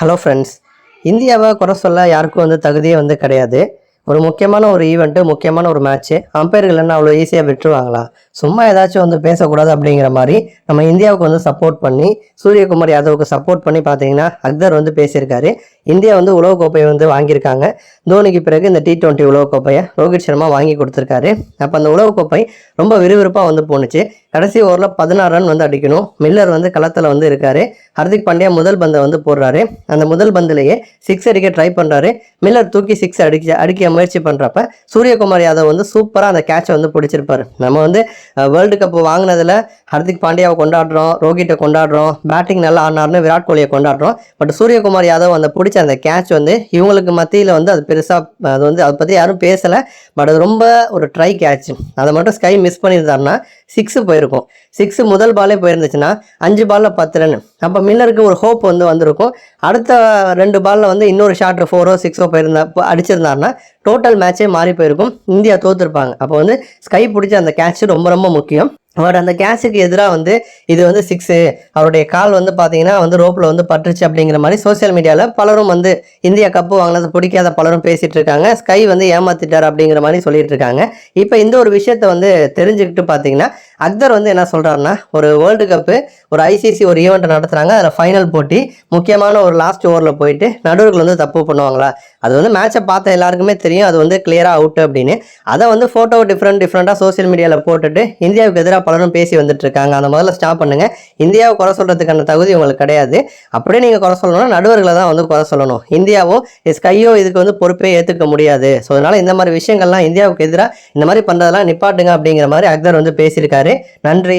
Hello friends இந்தியாவை குறை சொல்ல யாருக்கும் வந்து தகுதியே வந்து கிடையாது. ஒரு முக்கியமான ஒரு ஈவெண்ட்டு முக்கியமான ஒரு மேட்ச்சு அம்பையர்கள் என்ன அவ்வளோ ஈஸியாக விட்டுருவாங்களா? சும்மா ஏதாச்சும் வந்து பேசக்கூடாது அப்படிங்கிற மாதிரி நம்ம இந்தியாவுக்கு வந்து சப்போர்ட் பண்ணி சூரியகுமார் யாதவுக்கு சப்போர்ட் பண்ணி பார்த்தீங்கன்னா அக்தர் வந்து பேசியிருக்காரு. இந்தியா வந்து உலகக்கோப்பையை வந்து வாங்கியிருக்காங்க. தோனிக்கு பிறகு இந்த டி டுவெண்ட்டி உலகக்கோப்பையை ரோஹித் சர்மா வாங்கி கொடுத்துருக்காரு. அப்போ அந்த உலகக்கோப்பை ரொம்ப விறுவிறுப்பாக வந்து போணுச்சு. கடைசி ஓவரில் பதினாறு ரன் வந்து அடிக்கணும். மில்லர் வந்து களத்தில் வந்து இருக்காரு. ஹர்திக் பாண்டியா முதல் பந்தை வந்து போடுறாரு. அந்த முதல் பந்திலேயே சிக்ஸ் அடிக்க ட்ரை பண்ணுறாரு மில்லர் தூக்கி சிக்ஸ் அடிக்க அடிக்க முயற்சி பண்ணுறப்ப சூரியகுமார் யாதவ் வந்து சூப்பராக அந்த கேட்சை வந்து பிடிச்சிருப்பாரு. நம்ம வந்து வேர்ல்டு கப் வாங்கினதில் ஹர்திக் பாண்டியாவை கொண்டாடுறோம் ரோஹிட்டை கொண்டாடுறோம் பேட்டிங் நல்லா ஆடினார்னு விராட் கோலியை கொண்டாடுறோம். பட் சூரியகுமார் யாதவ் அந்த பிடிச்ச அந்த கேட்ச் வந்து இவங்களுக்கு மத்தியில் வந்து அது பெருசாக அது வந்து அதை பற்றி யாரும் பேசலை. பட் அது ரொம்ப ஒரு ட்ரை கேட்ச் அதை மட்டும் ஸ்கை மிஸ் பண்ணியிருந்தாருன்னா சிக்ஸு போயிருக்கும். சிக்ஸு முதல் பாலே போயிருந்துச்சுன்னா அஞ்சு பாலில் பத்து ரன் அப்போ மில்லருக்கு ஒரு ஹோப் வந்து வந்திருக்கும். அடுத்த ரெண்டு பாலில் வந்து இன்னொரு ஷாட் ஃபோரோ சிக்ஸோ போயிருந்தா அடிச்சிருந்தாருன்னா டோட்டல் மேட்சே மாறி போயிருக்கும். இந்தியா தோத்துருப்பாங்க. அப்போ வந்து ஸ்கை பிடிச்ச அந்த கேட்ச் ரொம்ப ரொம்ப முக்கியம். பட் அந்த கேட்சுக்கு எதிராக வந்து இது வந்து சிக்ஸு அவருடைய கால் வந்து பார்த்தீங்கன்னா வந்து ரோப்பில் வந்து பட்டுருச்சு அப்படிங்கிற மாதிரி சோஷியல் மீடியாவில் பலரும் வந்து இந்தியா கப்பு வாங்கினது பிடிக்காத பலரும் பேசிகிட்டு இருக்காங்க. ஸ்கை வந்து ஏமாத்திட்டார் அப்படிங்கிற மாதிரி சொல்லிட்டு இருக்காங்க. இப்போ இந்த ஒரு விஷயத்த வந்து தெரிஞ்சுக்கிட்டு பார்த்தீங்கன்னா அக்தர் வந்து என்ன சொல்கிறாருன்னா ஒரு வேர்ல்டு கப்பு ஒரு ஐசிசி ஒரு ஈவெண்ட்டை நடத்துகிறாங்க அதில் ஃபைனல் போட்டி முக்கியமான ஒரு லாஸ்ட் ஓவரில் போயிட்டு நடுவர்கள் வந்து தப்பு பண்ணுவாங்களா? அது வந்து மேட்சை பார்த்த எல்லாருக்குமே தெரியும். அது வந்து கிளியராக அவுட்டு அப்படின்னு. அதை வந்து ஃபோட்டோ டிஃப்ரெண்ட் டிஃப்ரெண்ட்டாக சோசியல் மீடியாவில் போட்டுட்டு இந்தியாவுக்கு எதிராக பலரும் பேசி வந்துட்டு இருக்காங்க. அந்த முதல்ல ஸ்டாப் பண்ணுங்கள் இந்தியாவை குறை சொல்கிறதுக்கான தகுதி உங்களுக்கு கிடையாது. அப்படியே நீங்கள் குறை சொல்லணும்னா நடுவர்களை தான் வந்து குறை சொல்லணும். இந்தியாவோ ஸ்கையோ இதுக்கு வந்து பொறுப்பே ஏற்றுக்க முடியாது. ஸோ அதனால் இந்த மாதிரி விஷயங்கள்லாம் இந்தியாவுக்கு எதிராக இந்த மாதிரி பண்ணுறதெல்லாம் நிப்பாட்டுங்க அப்படிங்கிற மாதிரி அக்தர் வந்து பேசியிருக்காரு. நன்றி.